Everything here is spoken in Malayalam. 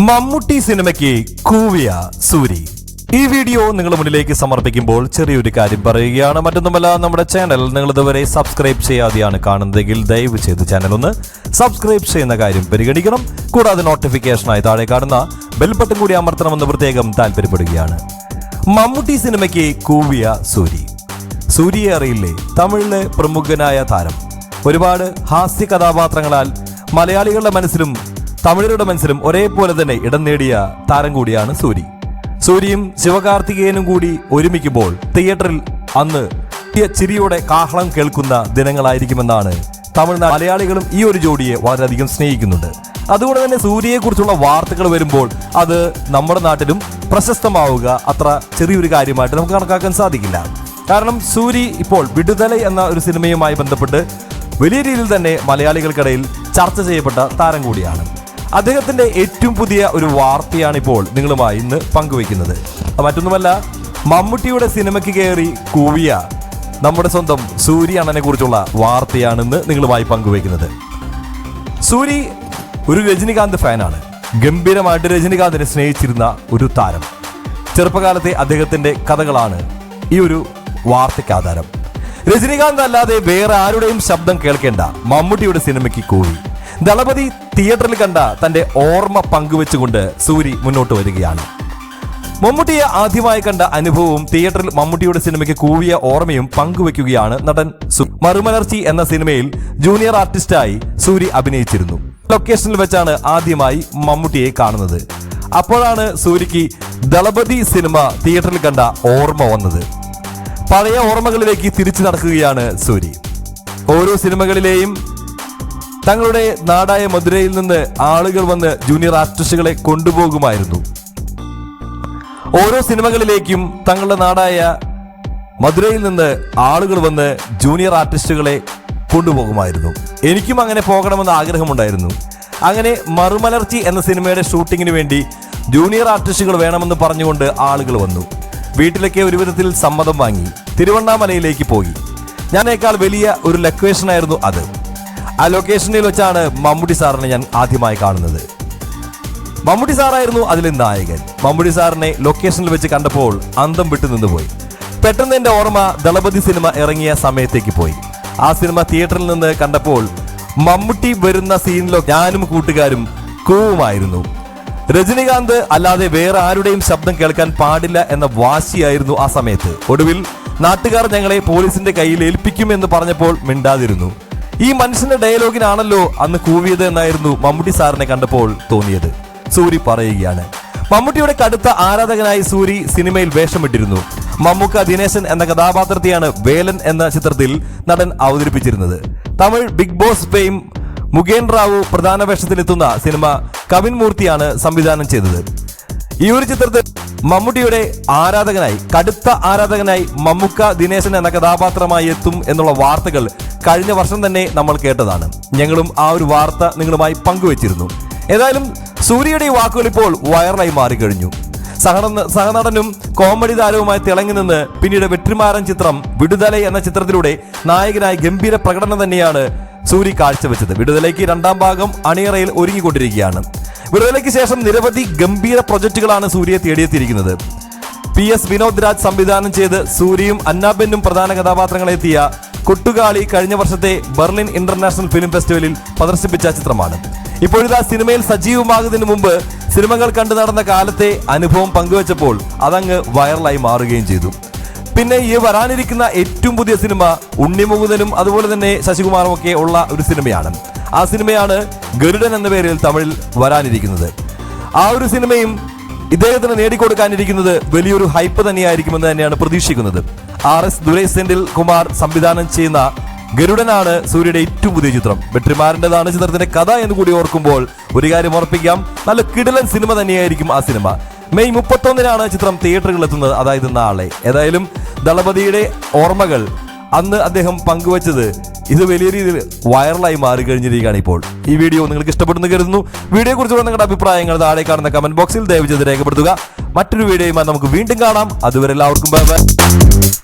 മമ്മൂട്ടി സിനിമയ്ക്ക് കൂവിയ സൂരി. ഈ വീഡിയോ നിങ്ങൾ മുന്നിലേക്ക് സമർപ്പിക്കുമ്പോൾ ചെറിയൊരു കാര്യം പറയുകയാണ്. മറ്റൊന്നുമല്ല നമ്മുടെ ചാനൽ നിങ്ങൾ ഇതുവരെ സബ്സ്ക്രൈബ് ചെയ്യാതെയാണ് കാണുന്നതെങ്കിൽ ദയവ് ചെയ്ത് ചാനൽ ഒന്ന് സബ്സ്ക്രൈബ് ചെയ്യുന്ന കാര്യം പരിഗണിക്കണം. കൂടാതെ നോട്ടിഫിക്കേഷനായി താഴെ കാണുന്ന ബെൽബട്ടൺ കൂടി അമർത്തണമെന്ന് പ്രത്യേകം താല്പര്യപ്പെടുകയാണ്. മമ്മൂട്ടി സിനിമയ്ക്ക് കൂവിയ സൂരി. സൂര്യയെ അറിയില്ലേ? തമിഴിലെ പ്രമുഖനായ താരം. ഒരുപാട് ഹാസ്യ കഥാപാത്രങ്ങളാൽ മലയാളികളുടെ മനസ്സിലും തമിഴരുടെ മനസ്സിലും ഒരേപോലെ തന്നെ ഇടം നേടിയ താരം കൂടിയാണ് സൂരി. സൂര്യയും ശിവകാർത്തികേയനും കൂടി ഒരുമിക്കുമ്പോൾ തിയേറ്ററിൽ അന്ന് ചിരിയോടെ കാഹളം കേൾക്കുന്ന ദിനങ്ങളായിരിക്കുമെന്നാണ് തമിഴ്നാട് മലയാളികളും ഈ ഒരു ജോഡിയെ വളരെയധികം സ്നേഹിക്കുന്നുണ്ട്. അതുകൊണ്ട് തന്നെ സൂര്യയെക്കുറിച്ചുള്ള വാർത്തകൾ വരുമ്പോൾ അത് നമ്മുടെ നാട്ടിലും പ്രശസ്തമാവുക അത്ര ചെറിയൊരു കാര്യമായിട്ട് നമുക്ക് കണക്കാക്കാൻ സാധിക്കില്ല. കാരണം സൂരി ഇപ്പോൾ വിടുതല എന്ന ഒരു സിനിമയുമായി ബന്ധപ്പെട്ട് വലിയ രീതിയിൽ തന്നെ മലയാളികൾക്കിടയിൽ ചർച്ച ചെയ്യപ്പെട്ട താരം കൂടിയാണ്. അദ്ദേഹത്തിന്റെ ഏറ്റവും പുതിയ ഒരു വാർത്തയാണ് ഇപ്പോൾ നിങ്ങളുമായി ഇന്ന് പങ്കുവെക്കുന്നത് മറ്റൊന്നുമല്ല മമ്മൂട്ടിയുടെ സിനിമയ്ക്ക് കയറി കൂവിയ നമ്മുടെ സ്വന്തം സൂര്യ അണ്ണനെ കുറിച്ചുള്ള വാർത്തയാണെന്ന് നിങ്ങളുമായി പങ്കുവെക്കുന്നത് സൂരി ഒരു രജനികാന്ത് ഫാനാണ്. ഗംഭീരമായിട്ട് രജനികാന്തിനെ സ്നേഹിച്ചിരുന്ന ഒരു താരം. ചെറുപ്പകാലത്തെ അദ്ദേഹത്തിന്റെ കഥകളാണ് ഈ ഒരു വാർത്തയ്ക്ക് ആധാരം. രജനികാന്ത് അല്ലാതെ വേറെ ആരുടെയും ശബ്ദം കേൾക്കേണ്ട മമ്മൂട്ടിയുടെ സിനിമയ്ക്ക് കൂടി ദളപതി തിയേറ്ററിൽ കണ്ട തന്റെ ഓർമ്മ പങ്കുവെച്ചുകൊണ്ട് സൂരി മുന്നോട്ട് വരികയാണ്. മമ്മൂട്ടിയെ ആദ്യമായി കണ്ട അനുഭവവും തിയേറ്ററിൽ മമ്മൂട്ടിയുടെ സിനിമയ്ക്ക് കൂവിയ ഓർമ്മയും പങ്കുവെക്കുകയാണ് നടൻ മറുമലർച്ചി എന്ന സിനിമയിൽ ജൂനിയർ ആർട്ടിസ്റ്റായി സൂരി അഭിനയിച്ചിരുന്നു. ലൊക്കേഷനിൽ വെച്ചാണ് ആദ്യമായി മമ്മൂട്ടിയെ കാണുന്നത്. അപ്പോഴാണ് സൂരിക്ക് ദളപതി സിനിമ തിയേറ്ററിൽ കണ്ട ഓർമ്മ വന്നത്. പഴയ ഓർമ്മകളിലേക്ക് തിരിച്ചു നടക്കുകയാണ് സൂരി. ഓരോ സിനിമകളിലെയും തങ്ങളുടെ നാടായ മധുരയിൽ നിന്ന് ആളുകൾ വന്ന് ജൂനിയർ ആർട്ടിസ്റ്റുകളെ കൊണ്ടുപോകുമായിരുന്നു. ഓരോ സിനിമകളിലേക്കും തങ്ങളുടെ നാടായ മധുരയിൽ നിന്ന് ആളുകൾ വന്ന് ജൂനിയർ ആർട്ടിസ്റ്റുകളെ കൊണ്ടുപോകുമായിരുന്നു. എനിക്കും അങ്ങനെ പോകണമെന്ന് ആഗ്രഹമുണ്ടായിരുന്നു. അങ്ങനെ മറുമലർച്ചി എന്ന സിനിമയുടെ ഷൂട്ടിങ്ങിന് വേണ്ടി ജൂനിയർ ആർട്ടിസ്റ്റുകൾ വേണമെന്ന് പറഞ്ഞുകൊണ്ട് ആളുകൾ വന്നു. വീട്ടിലൊക്കെ ഒരു വിധത്തിൽ സമ്മതം വാങ്ങി തിരുവണ്ണാമലയിലേക്ക് പോയി. ഞാനേക്കാൾ വലിയ ഒരു ലൊക്കേഷനായിരുന്നു അത്. ആ ലൊക്കേഷനിൽ വെച്ചാണ് മമ്മൂട്ടി സാറിനെ ഞാൻ ആദ്യമായി കാണുന്നത്. മമ്മൂട്ടി സാറായിരുന്നു അതിലെ നായകൻ. മമ്മൂട്ടി സാറിനെ ലൊക്കേഷനിൽ വെച്ച് കണ്ടപ്പോൾ അന്തം വിട്ടു നിന്നുപോയി. പെട്ടെന്ന് എന്റെ ഓർമ്മ ദളപതി സിനിമ ഇറങ്ങിയ സമയത്തേക്ക് പോയി. ആ സിനിമ തിയേറ്ററിൽ നിന്ന് കണ്ടപ്പോൾ മമ്മൂട്ടി വരുന്ന സീനിലോ ഞാനും കൂട്ടുകാരും കൂവുമായിരുന്നു. രജനികാന്ത് അല്ലാതെ വേറെ ആരുടെയും ശബ്ദം കേൾക്കാൻ പാടില്ല എന്ന വാശിയായിരുന്നു ആ സമയത്ത്. ഒടുവിൽ നാട്ടുകാർ ഞങ്ങളെ പോലീസിന്റെ കയ്യിൽ ഏൽപ്പിക്കുമെന്ന് പറഞ്ഞപ്പോൾ മിണ്ടാതിരുന്നു. ഈ മനുഷ്യന്റെ ഡയലോഗിനാണല്ലോ അന്ന് കൂവിയത് എന്നായിരുന്നു മമ്മൂട്ടി സാറിനെ കണ്ടപ്പോൾ തോന്നിയത്. സൂരി പറയുകയാണ്. മമ്മൂട്ടിയുടെ കടുത്ത ആരാധകനായി സൂരി സിനിമയിൽ വേഷമിട്ടിരുന്നു. മമ്മൂക്ക ദിനേശൻ എന്ന കഥാപാത്രത്തെയാണ് വേലൻ എന്ന ചിത്രത്തിൽ നടൻ അവതരിപ്പിച്ചിരുന്നത്. Tamil Big Boss fame Mugen Rao പ്രധാന വേഷത്തിലെത്തുന്ന സിനിമ കവിൻ മൂർത്തിയാണ് സംവിധാനം ചെയ്തത്. ഈ ഒരു ചിത്രത്തിൽ മമ്മൂട്ടിയുടെ ആരാധകനായി കടുത്ത ആരാധകനായി മമ്മുക്ക ദിനേശൻ എന്ന കഥാപാത്രമായി എത്തും എന്നുള്ള വാർത്തകൾ കഴിഞ്ഞ വർഷം തന്നെ നമ്മൾ കേട്ടതാണ്. ഞങ്ങളും ആ ഒരു വാർത്ത നിങ്ങളുമായി പങ്കുവച്ചിരുന്നു. ഏതായാലും സൂര്യയുടെ വാക്കുകൾ ഇപ്പോൾ വൈറലായി മാറിക്കഴിഞ്ഞു. സഹന സഹനടനും കോമഡി താരവുമായി തിളങ്ങി നിന്ന് പിന്നീട് വെട്ടിമാരൻ ചിത്രം വിടുതല എന്ന ചിത്രത്തിലൂടെ നായകനായി ഗംഭീര പ്രകടനം തന്നെയാണ് സൂരി കാഴ്ചവെച്ചത്. വിടുതലയ്ക്ക് രണ്ടാം ഭാഗം അണിയറയിൽ ഒരുങ്ങിക്കൊണ്ടിരിക്കുകയാണ്. വിടുതലയ്ക്ക് ശേഷം നിരവധി ഗംഭീര പ്രൊജക്ടുകളാണ് സൂര്യയെ തേടിയെത്തിയിരിക്കുന്നത്. പി എസ് വിനോദ് രാജ് സംവിധാനം ചെയ്ത് സൂര്യയും അന്നാബെന്നും പ്രധാന കഥാപാത്രങ്ങളെത്തിയ കൊട്ടുകാളി കഴിഞ്ഞ വർഷത്തെ ബെർലിൻ ഇന്റർനാഷണൽ ഫിലിം ഫെസ്റ്റിവലിൽ പ്രദർശിപ്പിച്ച ചിത്രമാണ്. ഇപ്പോഴിതാ സിനിമയിൽ സജീവമാകുന്നതിന് മുമ്പ് സിനിമകൾ കണ്ടു നടന്ന കാലത്തെ അനുഭവം പങ്കുവച്ചപ്പോൾ അതങ്ങ് വൈറലായി മാറുകയും ചെയ്തു. പിന്നെ ഈ വരാനിരിക്കുന്ന ഏറ്റവും പുതിയ സിനിമ ഉണ്ണിമുകുന്ദനും അതുപോലെ തന്നെ ശശികുമാറും ഒക്കെ ഉള്ള ഒരു സിനിമയാണ്. ആ സിനിമയാണ് ഗരുഡൻ എന്ന പേരിൽ തമിഴിൽ വരാനിരിക്കുന്നത്. ആ ഒരു സിനിമയും ഇദ്ദേഹത്തിന് നേടിക്കൊടുക്കാനിരിക്കുന്നത് വലിയൊരു ഹൈപ്പ് തന്നെയായിരിക്കുമെന്ന് തന്നെയാണ് പ്രതീക്ഷിക്കുന്നത്. ആർ എസ് ദുരൈസെന്റിൽ കുമാർ സംവിധാനം ചെയ്യുന്ന ഗരുഡനാണ് സൂര്യയുടെ ഏറ്റവും പുതിയ ചിത്രം. വെട്ടിമാരന്റെതാണ് ചിത്രത്തിന്റെ കഥ എന്ന് കൂടി ഓർക്കുമ്പോൾ ഒരു കാര്യം ഓർപ്പിക്കാം നല്ല കിടിലൻ സിനിമ തന്നെയായിരിക്കും ആ സിനിമ. മെയ് മുപ്പത്തൊന്നിനാണ് ചിത്രം തിയേറ്ററുകളിൽ എത്തുന്നത് അതായത് നാളെ. ഏതായാലും ദളപതിയുടെ ഓർമ്മകൾ അന്ന് അദ്ദേഹം പങ്കുവച്ചത് ഇത് വലിയ രീതിയിൽ വൈറലായി മാറിക്കഴിഞ്ഞിരിക്കുകയാണ് ഇപ്പോൾ. ഈ വീഡിയോ നിങ്ങൾക്ക് ഇഷ്ടപ്പെടുന്നു കരുതുന്നു. വീഡിയോ കുറിച്ചുള്ള നിങ്ങളുടെ അഭിപ്രായങ്ങൾ താഴെ കാണുന്ന കമന്റ് ബോക്സിൽ ദയവ് ചെയ്ത് രേഖപ്പെടുത്തുക. മറ്റൊരു വീഡിയോയുമായി നമുക്ക് വീണ്ടും കാണാം. അതുവരെ എല്ലാവർക്കും ബൈ ബൈ